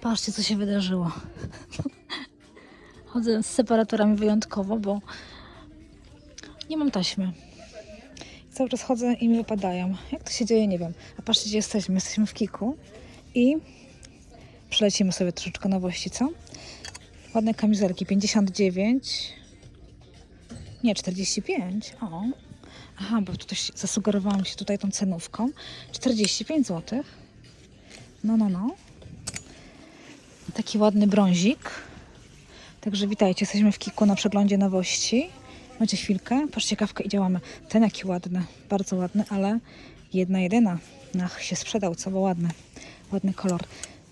Patrzcie, co się wydarzyło. Chodzę z separatorami wyjątkowo, bo nie mam taśmy. Cały czas chodzę i mi wypadają. Jak to się dzieje, nie wiem. A patrzcie, gdzie jesteśmy. Jesteśmy w Kiku i przelecimy sobie troszeczkę nowości, co? Ładne kamizelki, 59. Nie, 45. O. Aha, bo tutaj zasugerowałam się tutaj tą cenówką. 45 zł. No, no, no. Taki ładny brązik. Także witajcie, jesteśmy w Kiku na przeglądzie nowości. Macie chwilkę? Patrzcie, kawkę i działamy. Ten jaki ładny, bardzo ładny, ale jedna jedyna. Ach, się sprzedał, co, bo ładny. Ładny kolor.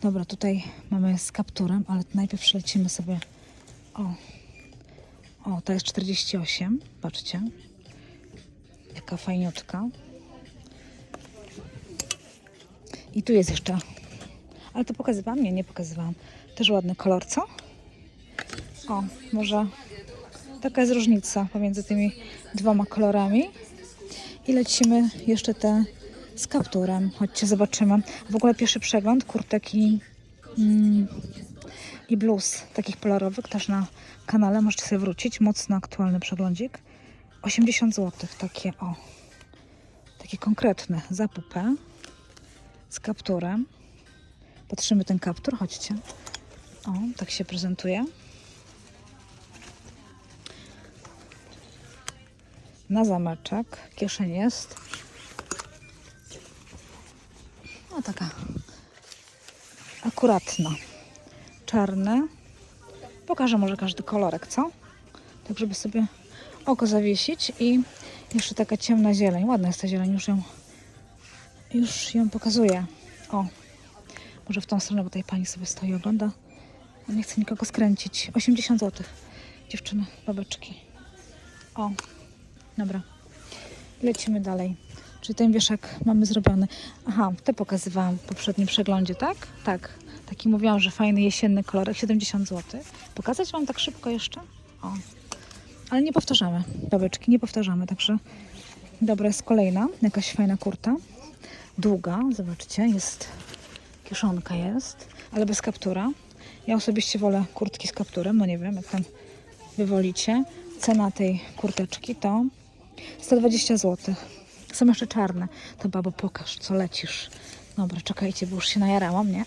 Dobra, tutaj mamy z kapturem, ale najpierw przelecimy sobie. O, o, to jest 48. Patrzcie. Jaka fajniutka. I tu jest jeszcze. Ale to pokazywałam? Nie, nie pokazywałam. Też ładny kolor, co? O, może taka jest różnica pomiędzy tymi dwoma kolorami. I lecimy jeszcze te z kapturem. Chodźcie, zobaczymy. W ogóle pierwszy przegląd kurtek i, mm, i bluz takich kolorowych też na kanale. Możecie sobie wrócić. Mocno aktualny przeglądzik. 80 zł. Takie o. Takie konkretne. Za pupę. Z kapturem. Patrzymy ten kaptur. Chodźcie. O, tak się prezentuje. Na zameczek. Kieszeń jest. No taka akuratna. Czarne. Pokażę może każdy kolorek, co? Tak, żeby sobie oko zawiesić i jeszcze taka ciemna zieleń. Ładna jest ta zieleń, już ją już ją pokazuję. O, może w tą stronę, bo tutaj pani sobie stoi ogląda. Nie chcę nikogo skręcić. 80 zł. Dziewczyny, babeczki. O, dobra. Lecimy dalej. Czyli ten wieszak mamy zrobiony. Aha, te pokazywałam w poprzednim przeglądzie, tak? Tak. Taki mówiłam, że fajny jesienny kolorek, 70 zł. Pokazać Wam tak szybko jeszcze? O. Ale nie powtarzamy, babeczki, nie powtarzamy, także dobra jest kolejna, jakaś fajna kurta. Długa, zobaczcie, jest kieszonka jest, ale bez kaptura. Ja osobiście wolę kurtki z kapturem, no nie wiem, jak tam wywolicie. Cena tej kurteczki to 120 zł. Są jeszcze czarne. To babo, pokaż, co lecisz. Dobra, czekajcie, bo już się najarałam, nie?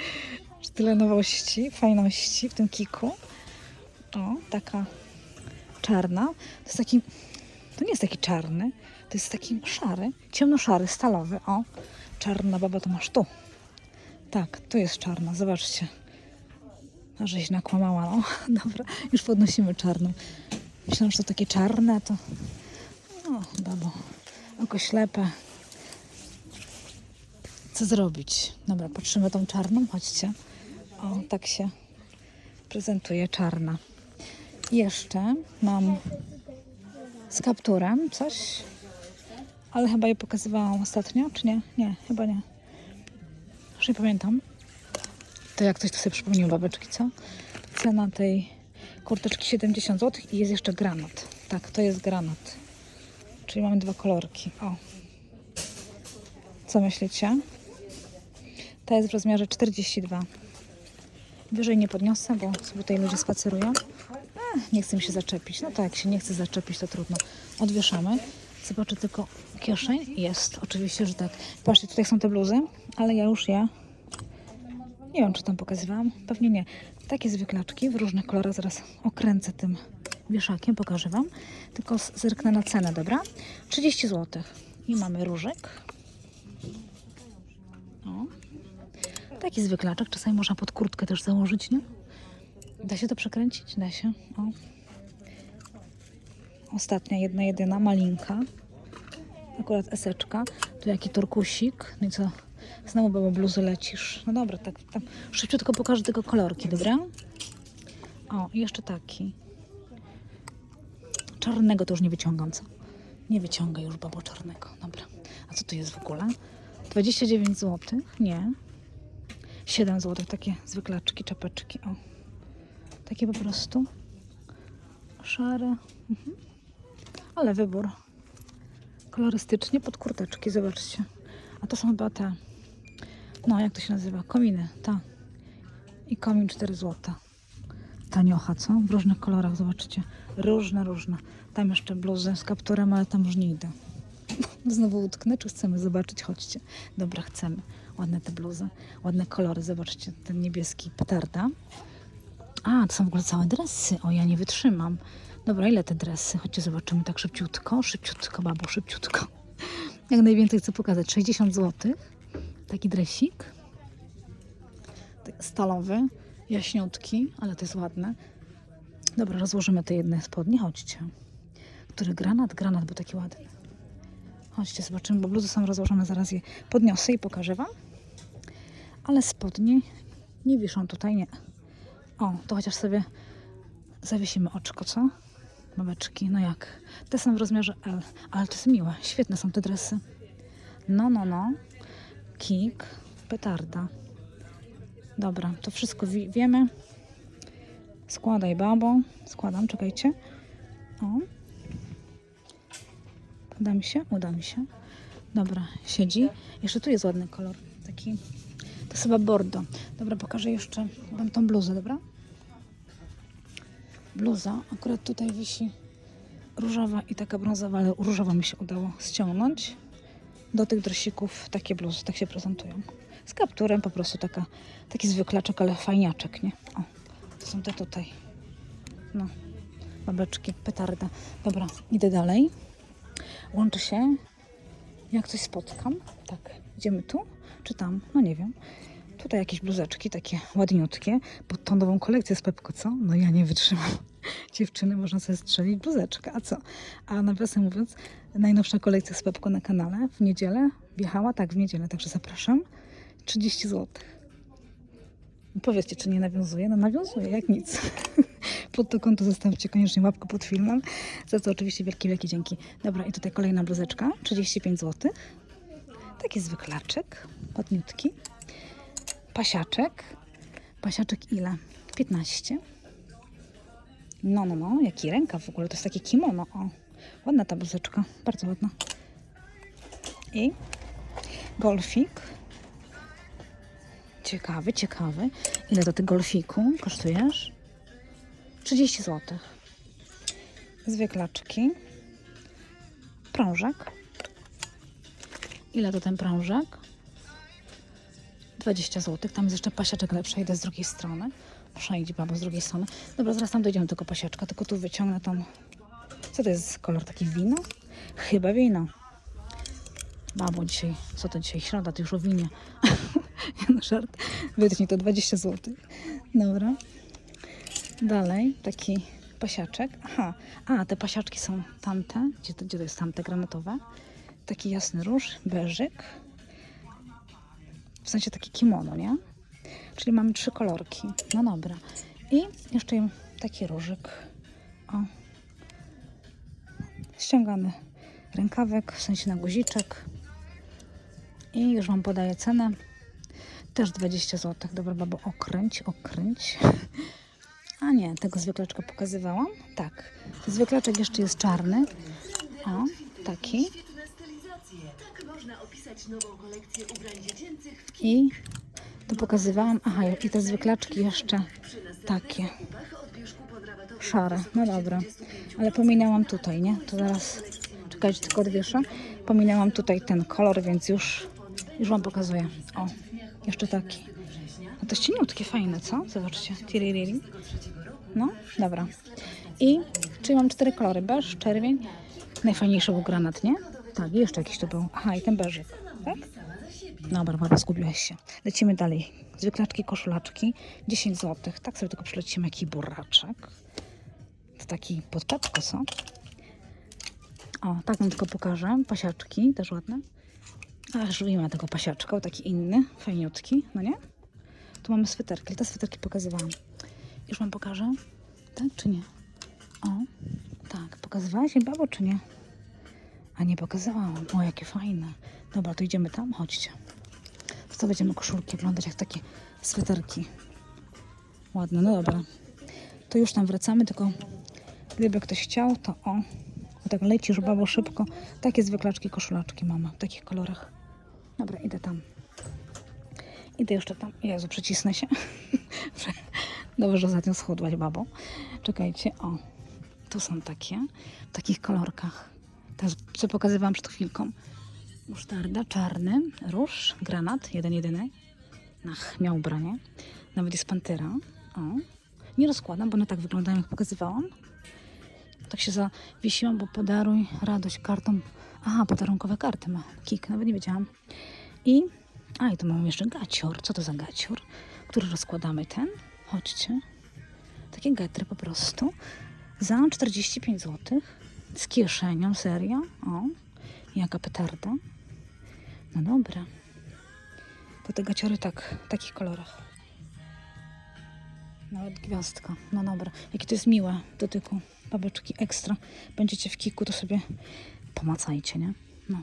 Tyle nowości, fajności w tym kiku. O, taka czarna. To jest taki, to nie jest taki czarny, to jest taki szary, ciemnoszary, stalowy. O, czarna baba to masz tu. Tak, tu jest czarna, zobaczcie. A żeś nakłamała, no. Dobra, już podnosimy czarną. Myślałam, że to takie czarne, to... O, babo, oko ślepe. Co zrobić? Dobra, patrzymy tą czarną, chodźcie. O, tak się prezentuje czarna. Jeszcze mam z kapturem coś, ale chyba je pokazywałam ostatnio, czy nie? Nie, chyba nie. Nie pamiętam. To jak coś to sobie przypomniał babeczki, co? Cena tej kurteczki 70 zł i jest jeszcze granat. Tak, to jest granat. Czyli mamy dwa kolorki. O. Co myślicie? Ta jest w rozmiarze 42. Wyżej nie podniosę, bo sobie tutaj ludzie spacerują. Ech, nie chcę mi się zaczepić. No to jak się nie chce zaczepić, to trudno. Odwieszamy. Zobaczę tylko kieszeń. Jest, oczywiście, że tak. Patrzcie, tutaj są te bluzy, ale ja już je nie wiem, czy tam pokazywałam. Pewnie nie. Takie zwyklaczki w różnych kolorach. Zaraz okręcę tym wieszakiem, pokażę Wam. Tylko zerknę na cenę, dobra? 30 zł. I mamy różek. O. Taki zwyklaczek. Czasami można pod kurtkę też założyć, nie? Da się to przekręcić? Da się. O. Ostatnia, jedna, jedyna, malinka. Akurat eseczka. Tu jaki turkusik. No i co? Znowu było bluzy lecisz. No dobra, tak tam szybciutko pokażę tego kolorki, dobra? O, i jeszcze taki. Czarnego to już nie wyciągam, co? Nie wyciągaj już babo czarnego. Dobra. A co tu jest w ogóle? 29 zł? Nie. 7 zł. Takie zwyklaczki, czapeczki. O. Takie po prostu. Szare. Mhm. Ale wybór. Kolorystycznie pod kurteczki, zobaczcie. A to są chyba te, no jak to się nazywa? Kominy, ta. I komin 4 zł. Taniocha, co? W różnych kolorach, zobaczycie. Różne, różne. Tam jeszcze bluzy z kapturem, ale tam już nie idę. Znowu utknę, czy chcemy zobaczyć? Chodźcie. Dobra, chcemy. Ładne te bluzy, ładne kolory. Zobaczcie, ten niebieski petarda. A, to są w ogóle całe dresy. O, ja nie wytrzymam. Dobra, ile te dresy? Chodźcie, zobaczymy tak szybciutko. Szybciutko, babo, szybciutko. Jak najwięcej chcę pokazać. 60 zł. Taki dresik. Stalowy, jaśniutki, ale to jest ładne. Dobra, rozłożymy te jedne spodnie. Chodźcie. Który granat? Granat był taki ładny. Chodźcie, zobaczymy, bo bluzy są rozłożone. Zaraz je podniosę i pokażę Wam. Ale spodnie nie wiszą tutaj, nie. O, to chociaż sobie zawiesimy oczko, co? Babeczki, no jak? Te są w rozmiarze L, ale to jest miłe. Świetne są te dresy. No, no, no. Kik, petarda. Dobra, to wszystko wi- wiemy. Składaj, babo. Składam, czekajcie. O. Uda mi się? Uda mi się. Dobra, siedzi. Jeszcze tu jest ładny kolor. Taki, to jest chyba bordo. Dobra, pokażę jeszcze Wam tą bluzę, dobra? Bluza, akurat tutaj wisi różowa i taka brązowa, ale różowa mi się udało ściągnąć. Do tych dresików takie bluzy, tak się prezentują. Z kapturem po prostu taka, taki zwyklaczek, ale fajniaczek, nie? O, to są te tutaj. No, babeczki, petarda. Dobra, idę dalej. Łączy się, jak coś spotkam. Tak, idziemy tu czy tam? No nie wiem. Tutaj jakieś bluzeczki takie ładniutkie. Pod tą nową kolekcję z Pepko, co? No ja nie wytrzymam. Dziewczyny, można sobie strzelić bluzeczkę, a co? A nawiasem mówiąc, najnowsza kolekcja z Pepko na kanale w niedzielę wjechała, tak, w niedzielę, także zapraszam. 30 zł. Powiedzcie, czy nie nawiązuje? No nawiązuje, jak nic. Pod to konto zostawcie koniecznie łapkę pod filmem. Za co oczywiście wielkie, wielkie dzięki. Dobra, i tutaj kolejna bluzeczka, 35 zł. Taki zwyklaczek, ładniutki. Pasiaczek. Pasiaczek ile? 15. No, no, no, jaki rękaw w ogóle, to jest takie kimono, o. Ładna ta bluzeczka, bardzo ładna. I golfik. Ciekawy, ciekawy. Ile do tego golfiku kosztujesz? 30 zł. Zwyklaczki. Prążek. Ile to ten prążek? 20 zł. Tam jest jeszcze pasiaczek, ale przejdę z drugiej strony. Iść, babo, z drugiej strony. Dobra, zaraz tam dojdziemy do tego pasiaczka, tylko tu wyciągnę tą... Co to jest kolor? Taki wino? Chyba wino. Babo, dzisiaj, co to dzisiaj? Środa, to już o winie. ja no żart. Wytnij to 20 zł. Dobra. Dalej, taki pasiaczek. Aha, a te pasiaczki są tamte. Gdzie to, gdzie to jest tamte granatowe? Taki jasny róż, beżyk. W sensie taki kimono, nie? Czyli mamy trzy kolorki. No dobra. I jeszcze taki różyk. O. Ściągamy rękawek, w sensie na guziczek. I już Wam podaję cenę. Też 20 zł. Dobra, babo, okręć, okręć. A nie, tego zwyklaczka pokazywałam. Tak. Zwyklaczek jeszcze jest czarny. O, taki. Nową kolekcję ubrań dziecięcych w I to pokazywałam. Aha, i te zwyklaczki jeszcze takie. Szare. No dobra. Ale pominęłam tutaj, nie? To zaraz czekajcie, tylko odwieszę. Pominęłam tutaj ten kolor, więc już, już Wam pokazuję. O, jeszcze taki. No to jest cieniutkie, fajne, co? Zobaczcie. Tiririri. No, dobra. I, czyli mam cztery kolory. Beż, czerwień. Najfajniejszy był granat, nie? Tak, i jeszcze jakiś to był. Aha, i ten beżyk, tak? Dobra, baba, zgubiłaś się. Lecimy dalej. Zwyklaczki, koszulaczki. 10 zł. Tak sobie tylko przylecimy, jaki buraczek. To taki pod pepko, co? O, tak wam tylko pokażę. Pasiaczki, też ładne. Aż ma tego pasiaczka, taki inny, fajniutki, no nie? Tu mamy sweterki, te sweterki pokazywałam. Już wam pokażę? Tak czy nie? O, tak. Pokazywałaś jej babo, czy nie? A nie pokazywałam. O, jakie fajne. Dobra, to idziemy tam, chodźcie. Co będziemy koszulki oglądać, jak takie sweterki. Ładne, no dobra. To już tam wracamy, tylko gdyby ktoś chciał, to o, o tak lecisz babo szybko. Takie zwyklaczki, koszulaczki mamy w takich kolorach. Dobra, idę tam. Idę jeszcze tam. Jezu, przycisnę się. Dobrze, że ostatnio schudłaś, babo. Czekajcie, o. Tu są takie, w takich kolorkach. Teraz, co pokazywałam przed chwilką. Musztarda, czarny, róż, granat, jeden jedyny. Ach, miał ubranie. Nawet jest pantera. O. Nie rozkładam, bo one tak wyglądają, jak pokazywałam. Tak się zawiesiłam, bo podaruj radość kartą. Aha, podarunkowe karty ma. Kik, nawet nie wiedziałam. I, a i tu mam jeszcze gacior. Co to za gacior? Który rozkładamy ten? Chodźcie. Takie getry po prostu. Za 45 zł. Z kieszenią, serio. O, jaka petarda. No dobra. To te gaciory tak, w takich kolorach. Nawet gwiazdka. No dobra. Jakie to jest miłe w dotyku. Babeczki ekstra. Będziecie w kiku, to sobie pomacajcie, nie? No.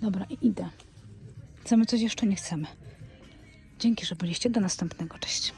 Dobra, i idę. Chcemy coś jeszcze? Nie chcemy. Dzięki, że byliście. Do następnego. Cześć.